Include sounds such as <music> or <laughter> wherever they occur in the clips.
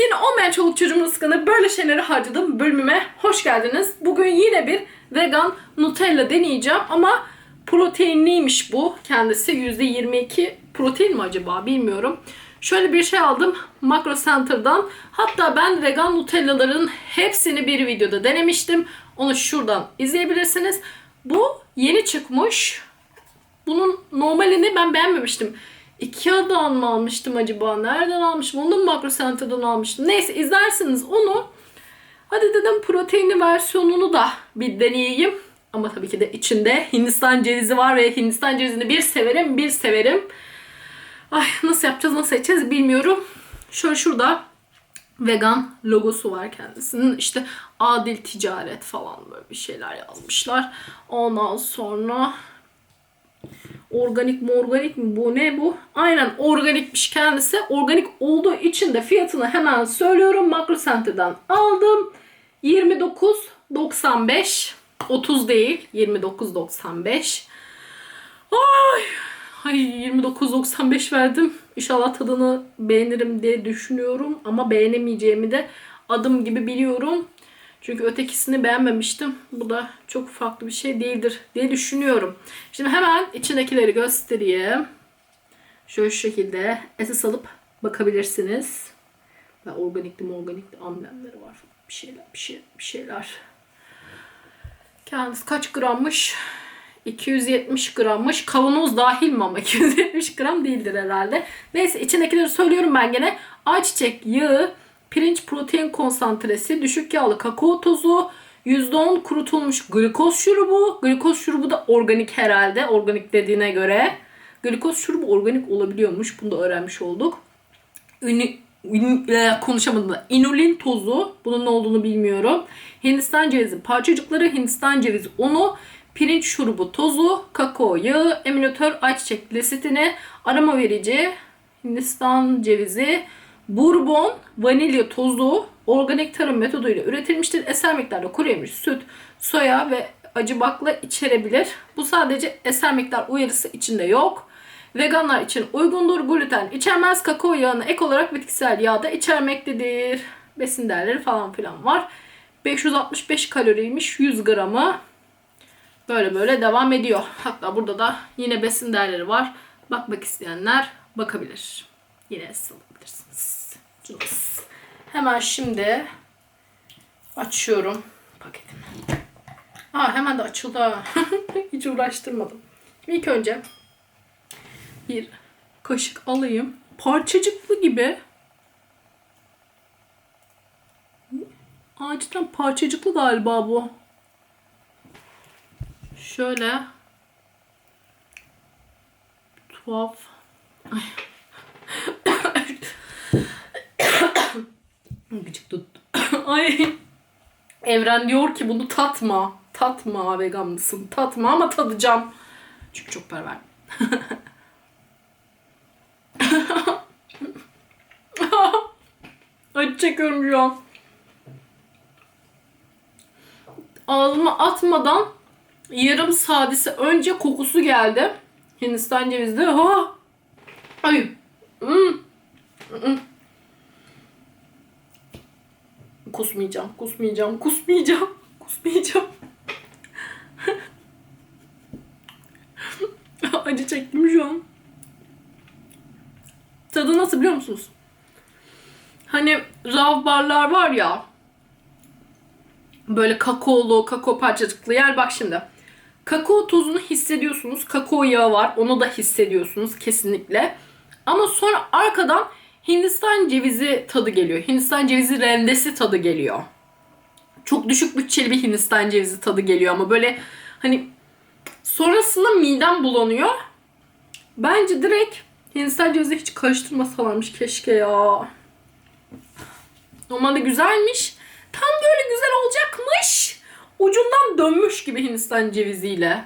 Yine olmayan çoluk çocuğumun rızkını böyle şeyleri harcadığım bölümüme hoş geldiniz. Bugün yine bir vegan Nutella deneyeceğim ama proteinliymiş bu. Kendisi %22 protein mi acaba bilmiyorum. Şöyle bir şey aldım Macro Center'dan. Hatta ben vegan Nutella'ların hepsini bir videoda denemiştim. Onu şuradan izleyebilirsiniz. Bu yeni çıkmış. Bunun normalini ben beğenmemiştim. Ikea'dan mı almıştım acaba? Nereden almıştım? Onu mı Makro Center'dan almıştım. Neyse izlersiniz onu. Hadi dedim proteinli versiyonunu da bir deneyeyim. Ama tabii ki de içinde Hindistan cevizi var ve Hindistan cevizini bir severim bir severim. Ay nasıl yapacağız nasıl edeceğiz bilmiyorum. Şöyle şurada vegan logosu var kendisinin. İşte adil ticaret falan böyle bir şeyler yazmışlar. Ondan sonra organik mi organik mi bu ne bu? Aynen organikmiş kendisi. Organik olduğu için de fiyatını hemen söylüyorum. Makro Center'dan aldım. 29.95 30 değil 29.95 Ay, ay 29.95 verdim. İnşallah tadını beğenirim diye düşünüyorum. Ama beğenemeyeceğimi de adım gibi biliyorum. Çünkü ötekisini beğenmemiştim. Bu da çok farklı bir şey değildir diye düşünüyorum. Şimdi hemen içindekileri göstereyim. Şöyle şu şekilde esas alıp bakabilirsiniz. Ve organikli mi organikli amblemleri var. Bir şeyler, bir şey, bir şeyler. Kendisi kaç grammış? 270 grammış. Kavanoz dahil mi ama <laughs> 270 gram değildir herhalde. Neyse içindekileri söylüyorum ben gene. Ayçiçek yağı, pirinç protein konsantresi, düşük yağlı kakao tozu, %10 kurutulmuş glikoz şurubu. Glikoz şurubu da organik herhalde. Organik dediğine göre. Glikoz şurubu organik olabiliyormuş. Bunu da öğrenmiş olduk. Ünü, ün- e, konuşamadım da. İnulin tozu. Bunun ne olduğunu bilmiyorum. Hindistan cevizi parçacıkları, Hindistan cevizi unu, pirinç şurubu tozu, kakao yağı, eminatör ayçiçek lesitini, aroma verici, Hindistan cevizi, bourbon, vanilya tozu, organik tarım metoduyla üretilmiştir. Eser miktarda kuru yemiş, süt, soya ve acı bakla içerebilir. Bu sadece eser miktar uyarısı içinde yok. Veganlar için uygundur. Gluten içermez. Kakao yağını ek olarak bitkisel yağ da içermektedir. Besin değerleri falan filan var. 565 kaloriymiş 100 gramı. Böyle böyle devam ediyor. Hatta burada da yine besin değerleri var. Bakmak isteyenler bakabilir. Yine siz Cılız. Hemen şimdi açıyorum paketimi. Aa hemen de açıldı. ha. <laughs> Hiç uğraştırmadım. Şimdi ilk önce bir kaşık alayım. Parçacıklı gibi. Aa, parçacıklı galiba bu. Şöyle. Tuhaf. Ay. Gıcık tuttu. <coughs> Ay. Evren diyor ki bunu tatma. Tatma vegan mısın? Tatma ama tadacağım. Çünkü çok para verdim. <laughs> Acı çekiyorum şu an. Ağzıma atmadan yarım sadisi önce kokusu geldi. Hindistan cevizli. Ha! Ay. Hmm. Mm. Kusmayacağım, kusmayacağım, kusmayacağım, <laughs> kusmayacağım. <laughs> Acı çektim şu an. Tadı nasıl biliyor musunuz? Hani rav barlar var ya. Böyle kakaolu, kakao parçacıklı yer. Bak şimdi. Kakao tozunu hissediyorsunuz. Kakao yağı var. Onu da hissediyorsunuz kesinlikle. Ama sonra arkadan Hindistan cevizi tadı geliyor. Hindistan cevizi rendesi tadı geliyor. Çok düşük bütçeli bir Hindistan cevizi tadı geliyor ama böyle hani sonrasında midem bulanıyor. Bence direkt Hindistan cevizi hiç karıştırmasalarmış keşke ya. Normalde güzelmiş. Tam böyle güzel olacakmış. Ucundan dönmüş gibi Hindistan ceviziyle.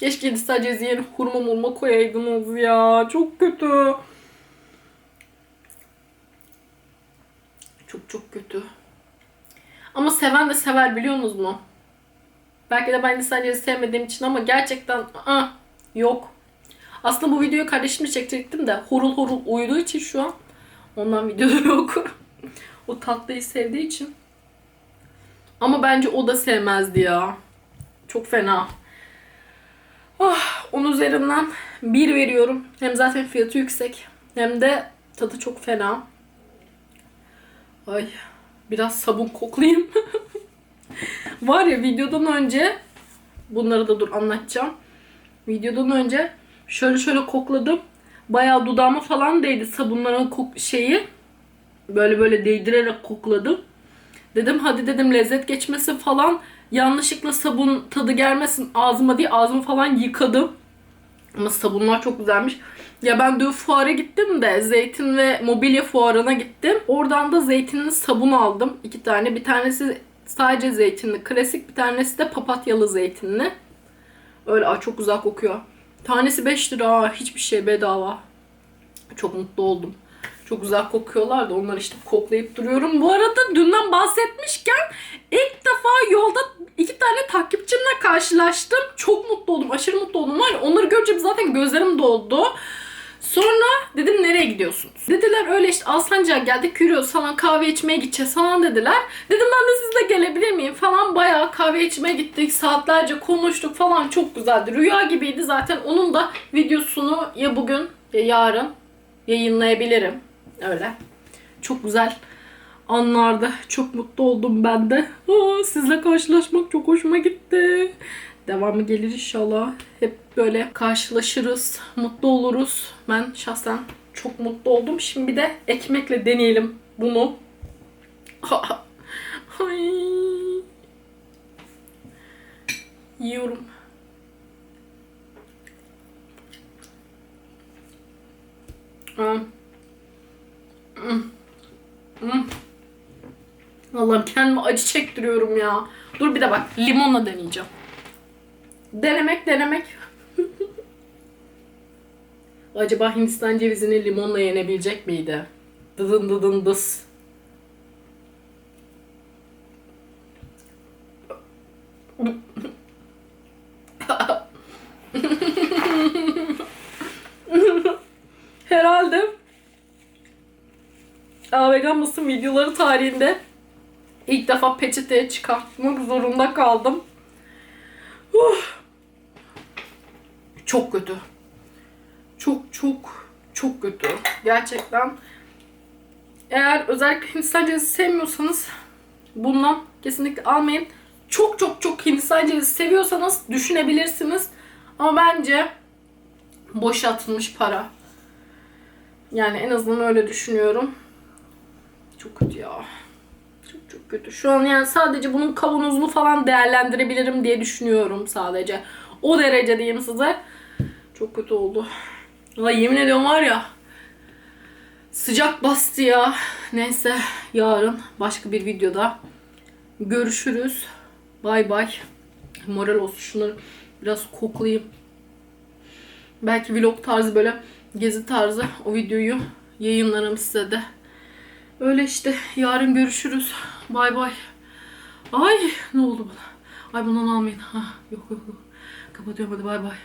Keşke cevizi yerine hurma murma koyaydınız ya. Çok kötü. Çok çok kötü. Ama seven de sever biliyorsunuz mu? Belki de ben cevizi sevmediğim için ama gerçekten aa, yok. Aslında bu videoyu kardeşimle çekecektim de horul horul uyuduğu için şu an ondan videoda <laughs> yok. o tatlıyı sevdiği için. Ama bence o da sevmezdi ya. Çok fena. Ah, onun üzerinden bir veriyorum. Hem zaten fiyatı yüksek. Hem de tadı çok fena. Ay biraz sabun koklayayım. <laughs> Var ya videodan önce bunları da dur anlatacağım. Videodan önce şöyle şöyle kokladım. Bayağı dudağıma falan değdi sabunların kok şeyi. Böyle böyle değdirerek kokladım. Dedim hadi dedim lezzet geçmesin falan. Yanlışlıkla sabun tadı gelmesin ağzıma diye ağzımı falan yıkadım. Ama sabunlar çok güzelmiş. Ya ben dün fuara gittim de zeytin ve mobilya fuarına gittim. Oradan da zeytinli sabun aldım. iki tane. Bir tanesi sadece zeytinli klasik. Bir tanesi de papatyalı zeytinli. Öyle ay çok güzel kokuyor. Tanesi 5 lira. Hiçbir şey bedava. Çok mutlu oldum. Çok güzel kokuyorlar da onları işte koklayıp duruyorum. Bu arada dünden bahsetmişken ilk defa yolda iki tane takipçimle karşılaştım. Çok mutlu oldum. Aşırı mutlu oldum. Var onları görünce zaten gözlerim doldu. Sonra dedim nereye gidiyorsunuz? Dediler öyle işte Alsancak'a geldik yürüyoruz falan kahve içmeye gideceğiz falan dediler. Dedim ben de sizle gelebilir miyim falan bayağı kahve içmeye gittik. Saatlerce konuştuk falan çok güzeldi. Rüya gibiydi zaten onun da videosunu ya bugün ya yarın yayınlayabilirim. Öyle. Çok güzel anlardı. Çok mutlu oldum ben de. Aa, sizle karşılaşmak çok hoşuma gitti. Devamı gelir inşallah. Hep böyle karşılaşırız. Mutlu oluruz. Ben şahsen çok mutlu oldum. Şimdi bir de ekmekle deneyelim bunu. <laughs> Ay. Yiyorum. Aa. Allah'ım kendime acı çektiriyorum ya. Dur bir de bak limonla deneyeceğim. Denemek denemek. <laughs> Acaba Hindistan cevizini limonla yenebilecek miydi? Dıdın dıdın dıs. Herhalde Aa, vegan mısın videoları tarihinde ilk defa peçeteye çıkartmak zorunda kaldım. Uf. Çok kötü. Çok çok çok kötü. Gerçekten. Eğer özellikle Hindistan cevizi sevmiyorsanız bundan kesinlikle almayın. Çok çok çok Hindistan cevizi seviyorsanız düşünebilirsiniz. Ama bence boşa atılmış para. Yani en azından öyle düşünüyorum. Çok kötü ya. Çok çok kötü. Şu an yani sadece bunun kavanozunu falan değerlendirebilirim diye düşünüyorum sadece. O derece diyeyim size. Çok kötü oldu. Ay yemin ediyorum var ya. Sıcak bastı ya. Neyse yarın başka bir videoda görüşürüz. Bay bay. Moral olsun şunları biraz koklayayım. Belki vlog tarzı böyle gezi tarzı o videoyu yayınlarım size de. Öyle işte. Yarın görüşürüz. Bay bay. Ay ne oldu bana? Ay bundan almayın. Ha, yok yok yok. Kapatıyorum hadi bay bay.